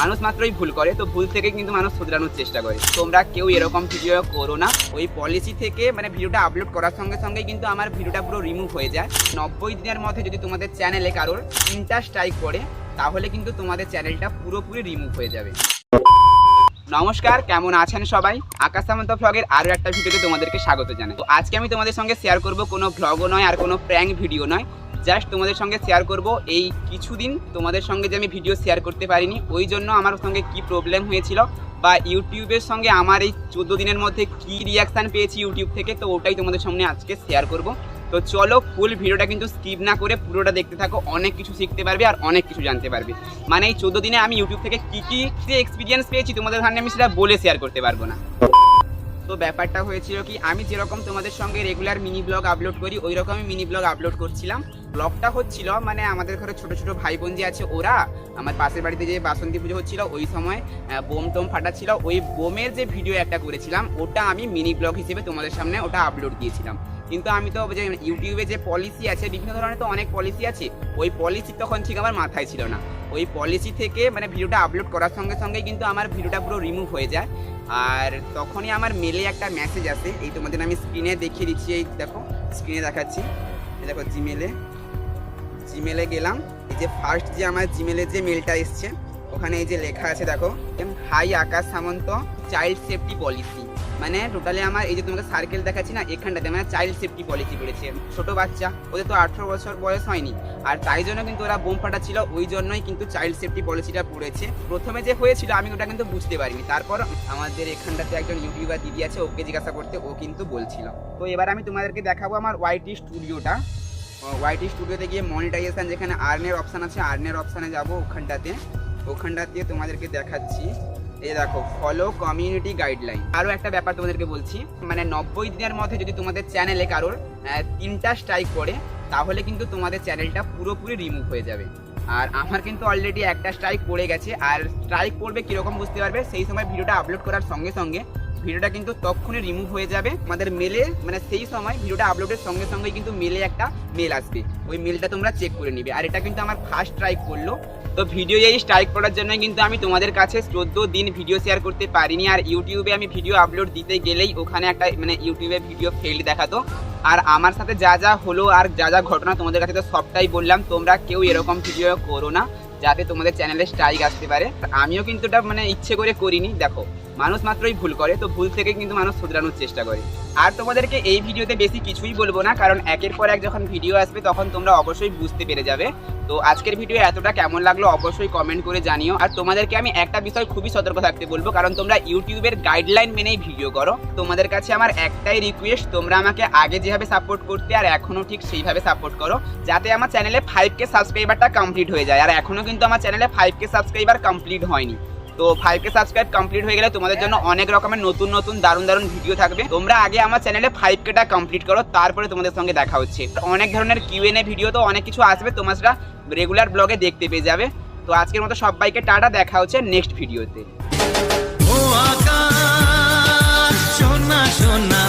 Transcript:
মানুষ মাত্রই ভুল করে, তো ভুল থেকে কিন্তু মানুষ শুধরানোর চেষ্টা করে। তোমরা কেউ এরকম ভিডিও করো না। ওই পলিসি থেকে মানে ভিডিওটা আপলোড করার সঙ্গে সঙ্গে কিন্তু আমার ভিডিওটা পুরো রিমুভ হয়ে যায়। নব্বই দিনের মধ্যে যদি তোমাদের চ্যানেলে কারোর তিনটা স্ট্রাইক করে তাহলে কিন্তু তোমাদের চ্যানেলটা পুরোপুরি রিমুভ হয়ে যাবে। নমস্কার, কেমন আছেন সবাই? আকাশ সামন্ত ভ্লগের আরও একটা ভিডিওতে তোমাদেরকে স্বাগত জানাই। তো আজকে আমি তোমাদের সঙ্গে শেয়ার করব কোনো ভ্লগও নয় আর কোনো প্র্যাঙ্ক ভিডিও নয়। জাস্ট তোমাদের সঙ্গে শেয়ার করব। এই কিছুদিন তোমাদের সঙ্গে যে আমি ভিডিও শেয়ার করতে পারিনি, ওই জন্য আমার সঙ্গে কি প্রবলেম হয়েছিল বা ইউটিউবের সঙ্গে আমার এই চোদ্দ দিনের মধ্যে কি রিয়াকশান পেয়েছি ইউটিউব থেকে, তো ওটাই তোমাদের সামনে আজকে শেয়ার করব। তো চলো ফুল ভিডিওটা কিন্তু স্কিপ না করে পুরোটা দেখতে থাকো, অনেক কিছু শিখতে পারবে আর অনেক কিছু জানতে পারবে। মানে এই চোদ্দ দিনে আমি ইউটিউব থেকে কী কী এক্সপিরিয়েন্স পেয়েছি তোমাদের সামনে আমি সেটা বলে শেয়ার করতে পারব না। তো ব্যাপারটা হয়েছিল কি, আমি যেরকম তোমাদের সঙ্গে রেগুলার মিনি ব্লগ আপলোড করি ওই রকমই মিনি ব্লগ আপলোড করছিলাম। ব্লগটা হচ্ছিল মানে আমাদের ঘরে ছোট ছোট ভাই বোন যে আছে ওরা, আমার পাশের বাড়িতে যে বাসন্তী পুজো হচ্ছিল, ওই সময় বোম টোম ফাটাচ্ছিল ওই বোমের যে ভিডিও একটা করেছিলাম, ওটা আমি মিনি ব্লগ হিসেবে তোমাদের সামনে ওটা আপলোড দিয়েছিলাম। কিন্তু আমি তো যে ইউটিউবে যে পলিসি আছে, বিভিন্ন ধরনের তো অনেক পলিসি আছে, ওই পলিসি তখন ঠিক আমার মাথায় ছিল না। ওই পলিসি থেকে মানে ভিডিওটা আপলোড করার সঙ্গে সঙ্গে কিন্তু আমার ভিডিওটা পুরো রিমুভ হয়ে যায়। আর তখনই আমার মেলে একটা মেসেজ আসে, এই তোমাদের আমি স্ক্রিনে দেখিয়ে দিচ্ছি, এই দেখো স্ক্রিনে দেখাচ্ছি। দেখো জিমেলে জিমেলে গেলাম। এই যে ফার্স্ট যে আমার জিমেলের যে মেলটা এসছে, ওখানে এই যে লেখা আছে, দেখো hi Akash Samanta child safety policy মানে টোটালি আমার এই যে তোমাকে সার্কেল দেখাচ্ছি না, এখানটাতে মানে চাইল্ড সেফটি পলিসি করেছে। ছোট বাচ্চা, ওদের তো আঠারো বছর বয়স হয়নি। আর তাই জন্য কিন্তু ওরা বোম ফাটাচ্ছিল, ওই জন্যই কিন্তু চাইল্ড সেফটি পলিসিটা পড়েছে। প্রথমে যে হয়েছিল, আমি ওটা কিন্তু বুঝতে পারিনি। তারপর আমাদের এখানটাতে একজন ইউটিউবার দিদি আছে, ওকে জিজ্ঞাসা করতে ও কিন্তু বলছিল। তো এবার আমি তোমাদেরকে দেখাবো আমার ওয়াইটি স্টুডিওটা ওয়াইটি স্টুডিওতে গিয়ে মনিটাইজেশন যেখানে আর্নের অপশান আছে আর্নের অপশানে যাব ওখানটাতে। ওখানটাতে তোমাদেরকে দেখাচ্ছি। এই দেখো ফলো কমিউনিটি গাইডলাইন আরও একটা ব্যাপার তোমাদেরকে বলছি মানে নব্বই দিনের মধ্যে যদি তোমাদের চ্যানেলে কারোর তিনটা স্ট্রাইক করে তাহলে কিন্তু তোমাদের চ্যানেলটা পুরোপুরি রিমুভ হয়ে যাবে। আর আমার কিন্তু অলরেডি একটা স্ট্রাইক পড়ে গেছে, আর স্ট্রাইক পড়বে কীরকম বুঝতে পারবে? সেই সময় ভিডিওটা আপলোড করার সঙ্গে সঙ্গে ভিডিওটা কিন্তু তখনই রিমুভ হয়ে যাবে। আমাদের মেলে মানে সেই সময় ভিডিওটা আপলোডের সঙ্গে সঙ্গে কিন্তু মেলে একটা মেল আসবে। ওই মেলটা তোমরা চেক করে নিবে। আর এটা কিন্তু আমার ফার্স্ট স্ট্রাইক করল। তো ভিডিও এই স্ট্রাইক করার জন্য কিন্তু আমি তোমাদের কাছে চোদ্দ দিন ভিডিও শেয়ার করতে পারিনি। আর ইউটিউবে আমি ভিডিও আপলোড দিতে গেলেই ওখানে একটা মানে ইউটিউবে ভিডিও ফেল্ড দেখাতো। আর আমার সাথে যা যা হলো আর যা যা ঘটনা তোমাদের কাছে তো সবটাই বললাম, তোমরা কেউ এরকম ভিডিও করো না। যাতে তোমাদের চ্যানেলে স্ট্রাইক আসতে পারে। আমিও কিন্তু এটা মানে ইচ্ছে করে করিনি। দেখো মানুষ মাত্রই ভুল করে, তো ভুল থেকে কিন্তু মানুষ শুধরানোর চেষ্টা করে। আর তোমাদেরকে এই ভিডিওতে বেশি কিছুই বলব না, কারণ একের পর এক যখন ভিডিও আসবে, তখন তোমরা অবশ্যই বুঝতে পেরে যাবে। তো আজকের ভিডিও এতটা কেমন লাগল অবশ্যই কমেন্ট করে জানিও। আর তোমাদেরকে আমি একটা বিষয় খুবই সতর্ক থাকতে বলব, কারণ তোমরা ইউটিউবের গাইডলাইন মেনেই ভিডিও করো। তোমাদের কাছে আমার একটাই রিকোয়েস্ট তোমরা আমাকে আগে যেভাবে সাপোর্ট করতে আর এখনও ঠিক সেইভাবে সাপোর্ট করো, যাতে আমার চ্যানেলে ফাইভ কে সাবস্ক্রাইবারটা কমপ্লিট হয়ে যায়। আর এখনও কিন্তু আমার চ্যানেলে ফাইভ কে সাবস্ক্রাইবার কমপ্লিট হয়নি। তো ফাইভ কে সাবস্ক্রাইব কমপ্লিট হয়ে গেলে তোমাদের জন্য অনেক রকমের নতুন নতুন, দারুণ দারুণ ভিডিও থাকবে। তোমরা আগে আমার চ্যানেলে ফাইভ কেটা কমপ্লিট করো, তারপরে তোমাদের সঙ্গে দেখা হচ্ছে। অনেক ধরনের কিউএনএ ভিডিও তো অনেক কিছু আসবে, তোমরা রেগুলার ব্লগে দেখতে পেয়ে যাবে। তো আজকের মতো সবাইকে টাটা, দেখা হচ্ছে নেক্সট ভিডিওতে ও আকাশ, সোনা সোনা।